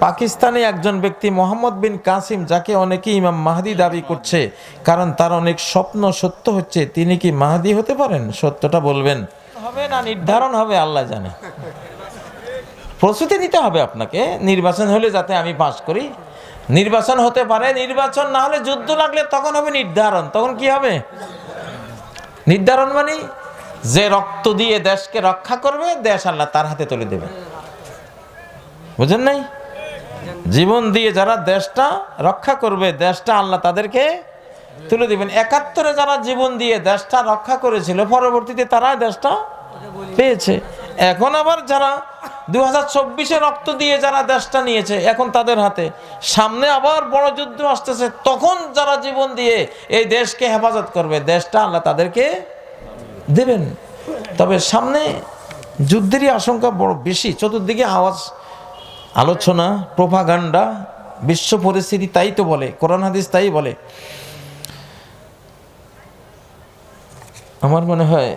পাকিস্তানে একজন ব্যক্তি মোহাম্মদ বিন কাসিম যাকে অনেকেই ইমাম মাহাদি দাবি করছে কারণ তার অনেক স্বপ্ন সত্য হচ্ছে তিনি কি মাহাদি হতে পারেন? সত্যটা বলবেন। হবে না নির্ধারণ হবে আল্লাহ জানে। প্রস্তুতি নিতে হবে আপনাকে নির্বাচন হলে যাতে আমি পাশ করি। নির্বাচন হতে পারে নির্বাচন না হলে যুদ্ধ লাগলে তখন হবে নির্ধারণ। তখন কি হবে? নির্ধারণ মানে যে রক্ত দিয়ে দেশকে রক্ষা করবে দেশ আল্লাহ তার হাতে তুলে দেবে। বুঝেন নাই? জীবন দিয়ে যারা দেশটা রক্ষা করবে, দেশটা আল্লাহ তাদেরকে তুলে দিবেন। একাত্তরে যারা জীবন দিয়ে দেশটা রক্ষা করেছিল, পরবর্তীতে তারা দেশটা পেয়েছে। এখন আবার যারা দু হাজার রক্ত দিয়ে যারা দেশটা নিয়েছে, এখন তাদের হাতে। সামনে আবার বড় যুদ্ধ আসতেছে, তখন যারা জীবন দিয়ে এই দেশকে হেফাজত করবে, দেশটা আল্লাহ তাদেরকে দেবেন। তবে সামনে যুদ্ধেরই আশঙ্কা বড় বেশি, চতুর্দিকে আওয়াজ আলোচনা প্রোপাগান্ডা বিশ্ব পরিস্থিতি তাই তো বলে কোরআন হাদিস তাই বলে। আমার মনে হয়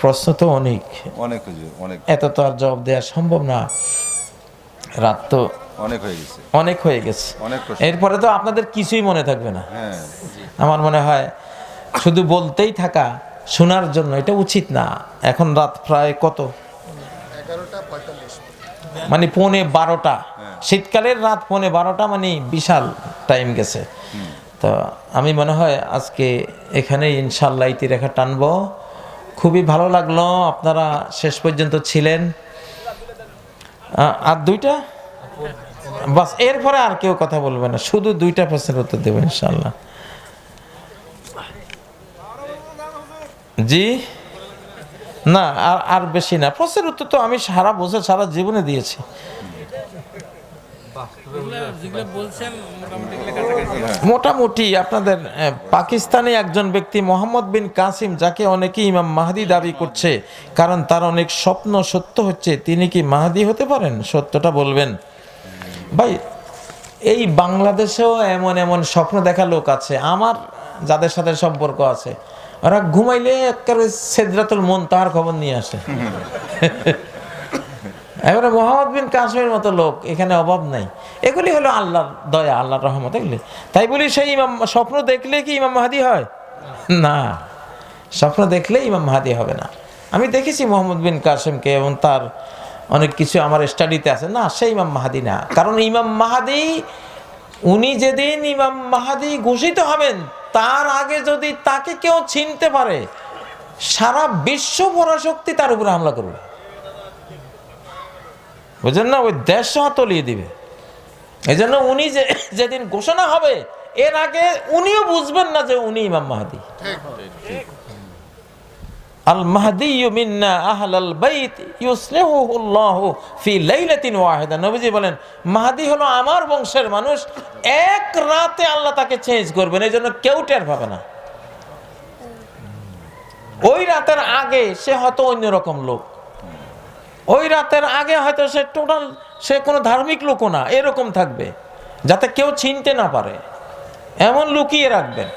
প্রশ্ন তো অনেক। অনেক অনেক। এত তো আর জবাব দেওয়া সম্ভব না। রাত তো অনেক হয়ে গেছে। অনেক হয়ে গেছে। অনেক এরপরে তো আপনাদের কিছুই মনে থাকবে না। হ্যাঁ। আমার মনে হয় শুধু বলতেই থাকা শোনার জন্য এটা উচিত না। এখন রাত প্রায় কত? মানে পৌনে বারোটা। শীতকালের রাত পৌনে বারোটা মানে বিশাল টাইম গেছে। তো আমি মনে হয় আজকে এখানে ইনশাল্লাহ ইতি রেখা টানবো। খুবই ভালো লাগল, আপনারা শেষ পর্যন্ত ছিলেন। আর দুইটা? বাস, এরপরে আর কেউ কথা বলবে না, শুধু দুইটা প্রশ্নের উত্তর দেবো ইনশাল্লাহ। জি? না, আর আর বেশি না। প্রশ্নের উত্তর তো আমি সারা বছর, সারা জীবনে দিয়েছি। মোটামুটি আপনাদের পাকিস্তানে একজন ব্যক্তি মোহাম্মদ বিন কাসিম, যাকে অনেকেই ইমাম মাহাদি দাবি করছে, কারণ তার অনেক স্বপ্ন সত্য হচ্ছে, তিনি কি মাহাদি হতে পারেন? সত্যটা বলবেন। ভাই, এই বাংলাদেশেও এমন এমন স্বপ্ন দেখা লোক আছে। আমার যাদের সাথে সম্পর্ক আছে ওরা ঘুমাইলে একেবারে সেদরাতুল মন তাহার খবর নিয়ে আসে। এবারে মোহাম্মদ বিন কাসমের মতো লোক এখানে অভাব নাই। এগুলি হলো আল্লাহর দয়া আল্লাহর রহমত এগুলি। তাই বলি সেই ইমাম স্বপ্ন দেখলে কি ইমাম মাহাদি হয়? না। স্বপ্ন দেখলে ইমাম মাহাদি হবে না। আমি দেখেছি মোহাম্মদ বিন কাসেমকে এবং তার অনেক কিছু আমার স্টাডিতে আছে। না সেই ইমাম মাহাদি না। কারণ ইমাম মাহাদি উনি যেদিন ইমাম মাহাদি ঘোষিত হবেন তার আগে যদি তাকে কেউ চিনতে পারে, সারা বিশ্ব পরাশক্তি তার উপরে হামলা করবে। বুঝলেন না? ওই দেশ তলিয়ে দিবে। এই জন্য উনি যে যেদিন ঘোষণা হবে, এর আগে উনিও বুঝবেন না যে উনি ইমাম মাহাদি। আল মাহদি মিন্না আহলাল বাইত ইউসলিহুল্লাহু ফি লাইলাতিন ওয়াহিদা। নবীজি বলেন, মাহাদি হলো আমার বংশের মানুষ, এক রাতে আল্লাহ তাকে চেঞ্জ করবেন কেউ টের পাবে না। ওই রাতের আগে সে হয়তো অন্যরকম লোক। ওই রাতের আগে হয়তো সে টোটাল সে কোনো ধার্মিক লোকও না, এরকম থাকবে, যাতে কেউ চিনতে না পারে। এমন লুকিয়ে রাখবেন।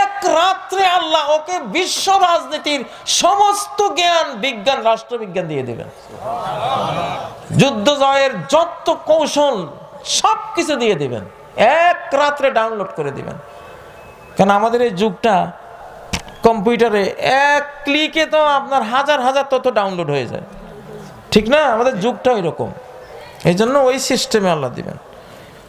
এক রাত্রে আল্লাহ ওকে বিশ্ব রাজনীতির সমস্ত জ্ঞান, বিজ্ঞান, রাষ্ট্রবিজ্ঞান দিয়ে দেবেন। যুদ্ধ জয়ের যত কৌশল সব কিছু দিয়ে দিবেন। এক রাত্রে ডাউনলোড করে দিবেন। কেন আমাদের এই যুগটা কম্পিউটারে এক ক্লিকে তো আপনার হাজার হাজার তথ্য ডাউনলোড হয়ে যায়। ঠিক না? আমাদের যুগটা এরকম। এই জন্য ওই সিস্টেমে আল্লাহ দিবেন।